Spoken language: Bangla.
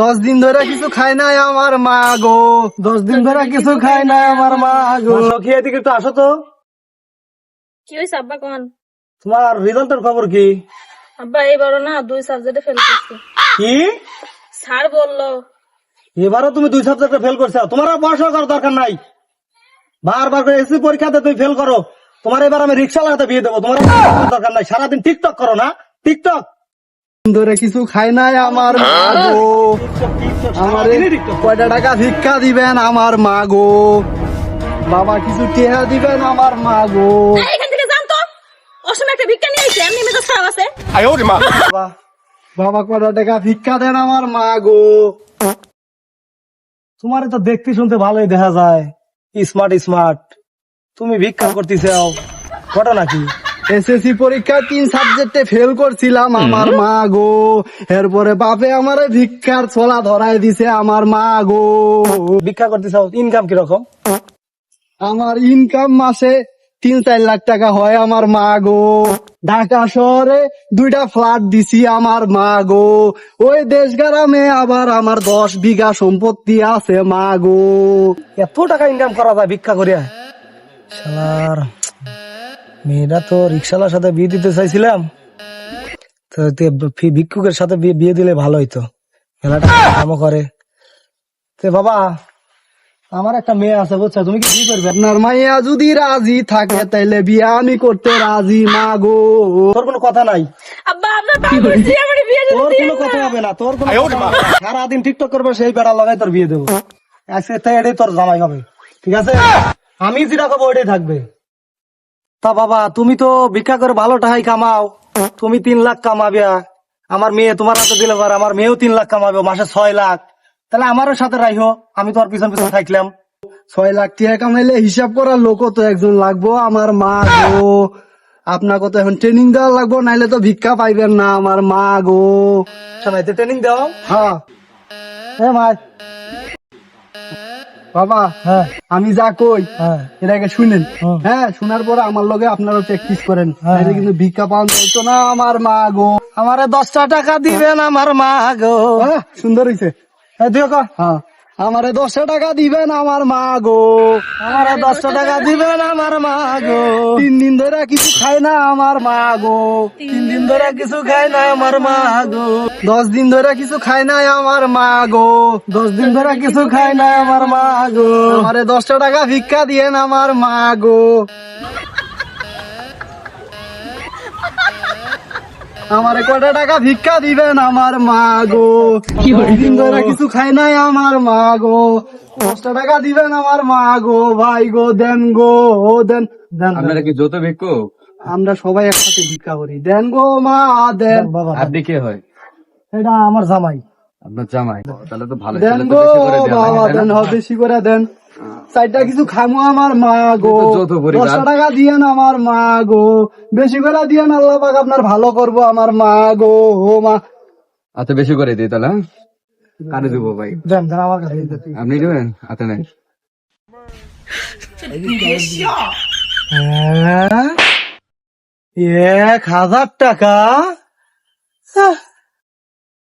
দশ দিন ধরে কিছু খাই নাই আমার মা গো। দশ দিন ধরে কিছু খাই নাই আমার মা গো। সখী এদিকে একটু আসো তো। কি হয়েছে আব্বা কোন? তোমার রেজাল্টের খবর কি? আব্বা এবারও না দুই সাবজেক্টে ফেল করছি। কি? স্যার বলল। এবারও তুমি দুই সাবজেক্টে ফেল করছ? তোমার আর পড়াশোনা করার দরকার নাই। বারবার করে এসি পরীক্ষাতে তুমি ফেল করো। তোমার এবার আমি রিক্সা লাগাতে বিয়ে দেবো। তোমার দরকার নাই। সারাদিন টিকটক করো না। টিকটক ধরে কিছু খাই নাই আমার মা গো আমার কয়টা টাকা ভিক্ষা দিবেন আমার মা গো বাবা কিছু টেহা দিবেন আমার মা গো ভিক্ষা নিয়ে আইছে এমনি মেজাজ খারাপ আছে। বাবা বাবা টাকা ভিক্ষা দেন আমার মা গো তোমার তো দেখতে শুনতে ভালোই দেখা যায়। Smart smart. তুমি ভিক্ষা ঘটনা কি? এসএসসি পরীক্ষায় তিন সাবজেক্টে ফেল করছিলাম। আমার মা গো এরপরে বাপে আমার ভিক্ষার ছোলা ধরাই দিছে আমার মা গো। ভিক্ষা করতে চাও ইনকাম কীরকম? আমার ইনকাম মাসে তিন চার লাখ টাকা হয় আমার মা গো। ঢাকা শহরে দুইটা ফ্ল্যাট দিছি আমার মা গো। ওই দেশ গ্রামে আবার আমার দশ বিঘা সম্পত্তি আছে মা গো। এত টাকা ইনকাম করা যায় ভিক্ষা করিয়া? মেয়েটা তো রিক্সালার সাথে বিয়ে দিতে চাইছিলাম। তো ভিক্ষুকের সাথে বিয়ে বিয়ে দিলে ভালো হইতো। মেলাটা কামও করে। তে বাবা আমার একটা মেয়ে আছে বুঝছ? তুমি কি বিয়ে করবে? আপনার মাইয়া যদি রাজি থাকে তাইলে বিয়া আমি করতে রাজি মা গো। তোর কোনো কথা নাই? আব্বা আপনার পা পড়ছি আমার বিয়ে যদি তোর কোনো কথা হবে না তোর কোনো সারাদিন টিকটক করবে সেই বেড়া লাগাই তোর বিয়ে দেবো। আজকে তাই এটাই তোর জামাই হবে। ঠিক আছে? আমি যেটা খাব ওইটাই থাকবে। তা বাবা তুমি তো ভিক্ষা করে ভালো টাকাই কামাও। তুমি তিন লাখ কামাবিয়া আমার মেয়ে তোমার হাতে দিলে পারে আমার মেয়েও তিন লাখ কামাবে মাসে ছয় লাখ। তাহলে আমারও সাথে রাইহো আমি তোর পিছন পিছন থাকলাম। ছয় লাখ টাকা কামাইলে হিসাব করার লোকও তো একজন লাগবো আমার মা গো। আপনাকে তো এখন ট্রেনিং দেওয়া লাগবো নাইলে তো ভিক্ষা পাইবেন না আমার মা গো। শোনাইতে ট্রেনিং দাও হ্যাঁ। হ্যাঁ মা বাবা হ্যাঁ। আমি যা কই হ্যাঁ। এটাকে শুনেন। হ্যাঁ শোনার পরে আমার লগে আপনারা প্র্যাকটিস করেন। হ্যাঁ। কিন্তু ভিক্ষা পাওয়া যাইতো না আমার মা গো আমারে দশটা টাকা দিবেন আমার মা গো সুন্দর হইছে। হ্যাঁ দিও কা হ্যাঁ। আমারে দশটা টাকা দিবেন আমার মা গো। আমারে দশটা টাকা দিবেন আমার মা গো। তিন দিন ধরে কিছু খাই না আমার মা গো। তিন দিন ধরে কিছু খাই না আমার মা গো। দশ দিন ধরে কিছু খাই না আমার মা গো। দশ দিন ধরে কিছু খাই না আমার মা গো। আমারে দশটা টাকা ভিক্ষা দিয়েন আমার মা গো। আমারে কটা টাকা ভিক্ষা দিবেন আমার মা গো দিন ধরে কিছু খাই নাই আমার মা গো দশটা টাকা দিবেন আমার মা গো ভাই গো দেন গো ও দেন দেন। আপনারা কি যৌথ ভিক্ষুক? আমরা সবাই একসাথে ভিক্ষা করি। দেন গো মা দেন। বাবা। আপনি কে হয়? এটা আমার জামাই। আপনার জামাই। তাহলে তো ভালো। দেন গো বাবা দেন বেশি করে দেন। চারটা কিছু খামো আমার মা গো। দশটা টাকা দিয়েন আমার মা গো। বেশি করে দিয়েন আল্লাহ পাক আপনার ভালো করব আমার মা গো ও মা। আচ্ছা বেশি করে দিই তাহলে হ্যাঁ? কারে দেবো ভাই। দেন দেন আমার কাছে দিন। আপনি দেবেন? হাতে নেই হ্যাঁ? এক হাজার টাকা।